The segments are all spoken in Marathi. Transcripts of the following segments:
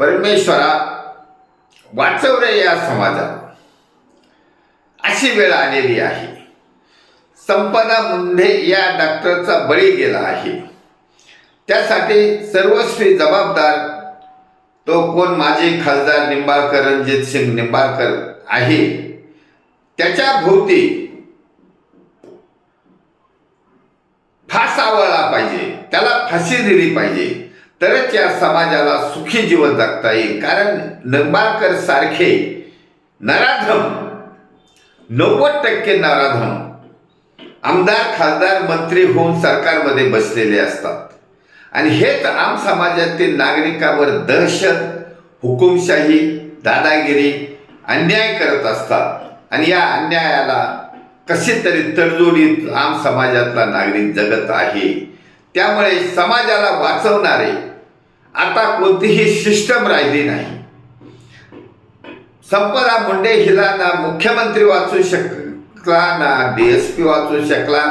परमेश्वरा वाचव रे या समाजात. अशी वेळ आलेली आहे. संपदा मुंढे या डॉक्टरचा बळी गेला आहे. त्यासाठी सर्वस्वी जबाबदार तो कोण? माजी खासदार निंबाळकर रणजित सिंग निंबाळकर आहे. त्याच्या भोवती फास आवळला पाहिजे. त्याला फाशी दिली पाहिजे. तरच या समाजाला सुखी जीवन जगता येईल. कारण निंबाळकर सारखे नराधम नव्वद टक्के नराधम आमदार खासदार मंत्री होऊन सरकारमध्ये बसलेले असतात. आणि हेच आम समाजातील नागरिकावर दहशत हुकुमशाही दादागिरी अन्याय करत असतात. आणि या अन्यायाला कशी तरी तडजोडीत आम समाजातला नागरिक जगत आहे. त्यामुळे समाजाला वाचवणारे आता कोणतीही सिस्टम राहिली नाही. संपदा मुंडे हिला ना मुख्यमंत्री वाचू शकला ना डी एस पी वाचू शकला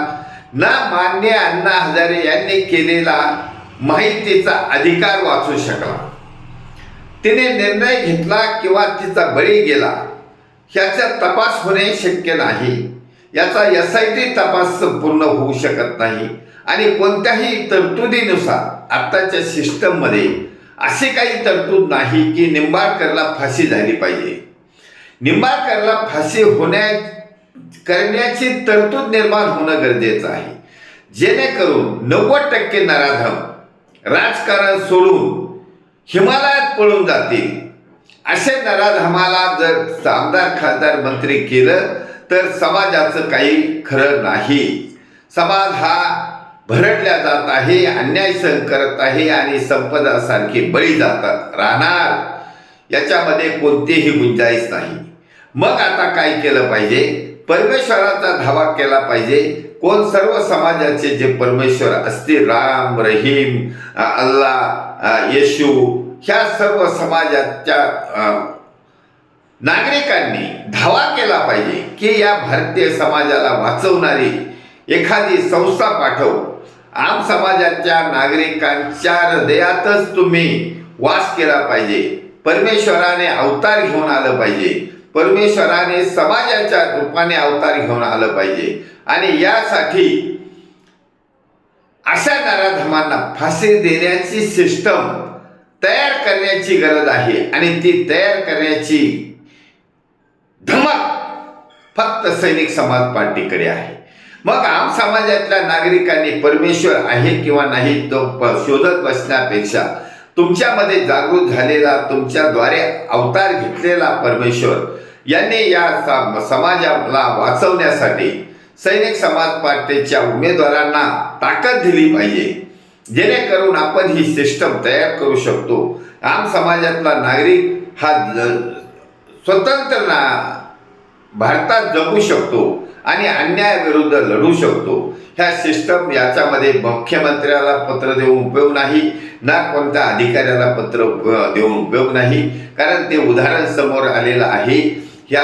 ना मान्य अण्णा हजारे यांनी केलेला माहितीचा अधिकार वाचू शकला. तिने निर्णय घेतला किंवा तिचा बळी गेला ह्याचा तपास होणे शक्य नाही. याचा एस आय टी तपास पूर्ण होऊ शकत नाही. आणि कोणत्याही तरतुदीनुसार आत्ताच्या सिस्टममध्ये अशी काही तरतूद नाही की निंबाळकरला फाशी झाली पाहिजे. निंबाळकरला फाशी होण्या करण्याची तरतूद निर्माण होणं गरजेचं आहे. जेणेकरून नव्वद टक्के नराधम राजकारण सोडून हिमालयात पळून जातील. असे नराधमाला जर आमदार खासदार मंत्री केलं तर समाजाचं काही खरं नाही. समाज हा भरडल्या जात आहे अन्याय सहन करत आहे आणि संपदासारखे बळी जातात. राहणार याच्यामध्ये कोणतीही गुंजाईश नाही. मग आता काय केलं पाहिजे? परमेश्वराचा धावा केला पाहिजे. कोण सर्व समाजाचे जे परमेश्वर असतील राम रहीम अल्लाह येशू ह्या सर्व समाजाच्या नागरिकांनी धावा केला पाहिजे की या भारतीय समाजाला वाचवणारी एखादी संस्था पाठव. आम समाजाच्या नागरिकांच्या हृदयातच तुम्ही वास केला पाहिजे. परमेश्वराने अवतार घेऊन आलं पाहिजे. परमेश्वराने समाजाच्या रूपाने अवतार घेऊन आलं पाहिजे. आणि यासाठी अशा नराधमांना फाशी देण्याची सिस्टम तयार करण्याची गरज आहे. आणि ती तयार करण्याची धमक फक्त सैनिक समाज पार्टीकडे आहे. मग आम समाजातल्या नागरिकांनी परमेश्वर आहे किंवा नाही तो शोधत बसण्यापेक्षा तुमच्यामध्ये जागृत झालेला तुमच्याद्वारे अवतार घेतलेला परमेश्वर यांनी या समाजाला वाचवण्यासाठी सैनिक समाज पार्टीच्या उमेदवारांना ताकद दिली पाहिजे. जेणेकरून आपण ही सिस्टम तयार करू शकतो. आम समाजातला नागरिक हा स्वतंत्र ना भारतात जगू शकतो आणि अन्यायाविरुद्ध लढू शकतो. ह्या सिस्टम याच्यामध्ये मुख्यमंत्र्याला पत्र देऊन उपयोग नाही ना कोणत्या अधिकाऱ्याला पत्र देऊन उपयोग नाही. कारण ते उदाहरण समोर आलेलं आहे. ह्या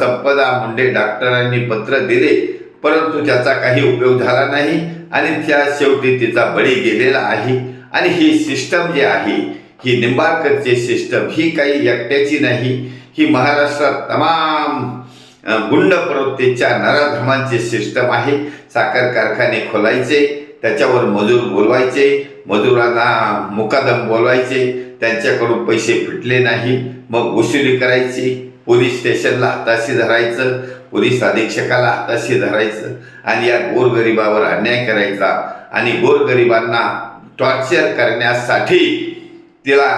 संपदा मुंडे डॉक्टरांनी पत्र दिले परंतु त्याचा काही उपयोग झाला नाही आणि त्या शेवटी तिचा बळी गेलेला आहे. आणि ही सिस्टम जी आहे ही निंबाळकरची सिस्टम ही काही एकट्याची नाही. ही महाराष्ट्रात तमाम गुंड प्रवृत्तीच्या नराधमांची सिस्टम आहे. साखर कारखाने खोलायचे त्याच्यावर मजूर बोलवायचे मजुरांना मुकादम बोलवायचे त्यांच्याकडून पैसे फिटले नाही. मग वसुली करायची पोलीस स्टेशनला हाताशी धरायचं पोलीस अधीक्षकाला हाताशी धरायचं आणि या गोरगरिबावर अन्याय करायचा. आणि गोरगरिबांना टॉर्चर करण्यासाठी तिला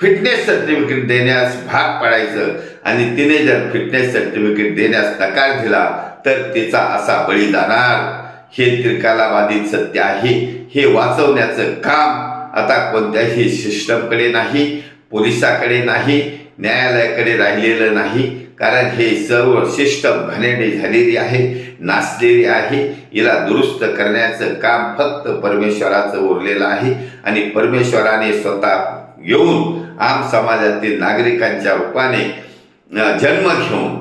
फिटनेस सर्टिफिकेट देण्यास भाग पाडायचं आणि तिने जर फिटनेस सर्टिफिकेट देण्यास नकार दिला तर तिचा असा बळी जाणार. हे त्रिकालाबाधित सत्य आहे. हे वाचवण्याचं काम आता कोणत्याही सिस्टमकडे नाही पोलिसाकडे नाही न्यायालयाकडे राहिलेलं नाही. कारण हे सर्व सिस्टम घाणेरडी झालेली आहे नाचलेली आहे. हिला दुरुस्त करण्याचं काम फक्त परमेश्वराचं उरलेलं आहे. आणि परमेश्वराने स्वतः येऊन आम समाजातील नागरिकांच्या रूपाने जन्म घेऊन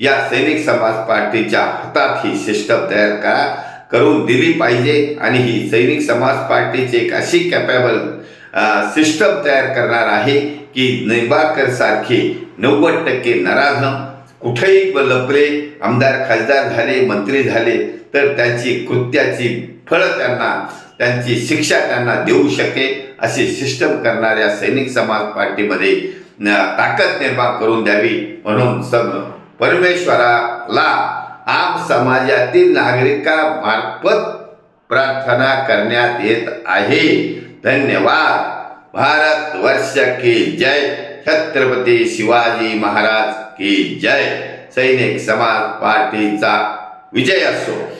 या सैनिक समाज पार्टीच्या हातात ही सिस्टम तयार करा करून दिली पाहिजे आणि ही सैनिक समाज पार्टीची एक अशी कॅपेबल सिस्टम तयार करणार आहे की निंबाळकर सारखे नव्वद टक्के नराधम कुठेही ब- लपले आमदार खासदार झाले मंत्री झाले तर त्यांची कृत्याची फळं त्यांना त्यांची शिक्षा त्यांना देऊ शकेल. अशी सिस्टम करणाऱ्या सैनिक समाज पार्टीमध्ये न- ताकद निर्माण करून द्यावी म्हणून सम परमेश्वराला आम समाजातील नागरिकामार्फत प्रार्थना करण्यात येत आहे. धन्यवाद. भारत वर्ष की जय. छत्रपती शिवाजी महाराज की जय. सैनिक समाज पार्टीचा विजय असो.